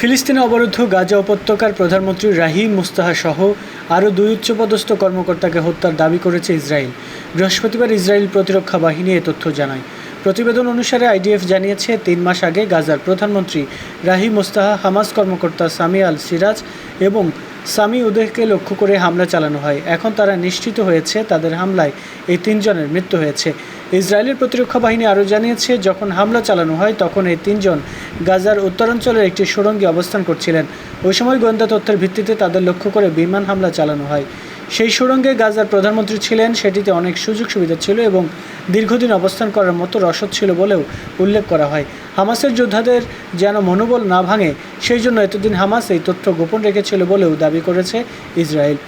ফিলিস্তিনে অবরুদ্ধ গাজা উপত্যকার প্রধানমন্ত্রী রাহি মুস্তাহা সহ আরও দুই উচ্চপদস্থ কর্মকর্তাকে হত্যার দাবি করেছে ইসরায়েল। বৃহস্পতিবার ইসরায়েল প্রতিরক্ষা বাহিনী এ তথ্য জানায়। প্রতিবেদন অনুসারে আইডিএফ জানিয়েছে, তিন মাস আগে গাজার প্রধানমন্ত্রী রাহি মুস্তাহা, হামাস কর্মকর্তা সামি আল সিরাজ এবং সামি উদেহকে লক্ষ্য করে হামলা চালানো হয়। এখন তারা নিশ্চিত হয়েছে তাদের হামলায় এই তিনজনের মৃত্যু হয়েছে। ইসরায়েলের প্রতিরক্ষা বাহিনী আরও জানিয়েছে, যখন হামলা চালানো হয় তখন এই তিনজন গাজার উত্তরাঞ্চলের একটি সুড়ঙ্গে অবস্থান করছিলেন। ওই সময় গোয়েন্দা তথ্যের ভিত্তিতে তাদের লক্ষ্য করে বিমান হামলা চালানো হয়। সেই সুরঙ্গে গাজার প্রধানমন্ত্রী ছিলেন, সেটিতে অনেক সুযোগ সুবিধা ছিল এবং দীর্ঘদিন অবস্থান করার মতো রসদ ছিল বলেও উল্লেখ করা হয়। হামাসের যোদ্ধাদের যেন মনোবল না ভাঙে, সেই জন্য এতদিন হামাস এই তথ্য গোপন রেখেছিল বলেও দাবি করেছে ইসরায়েল।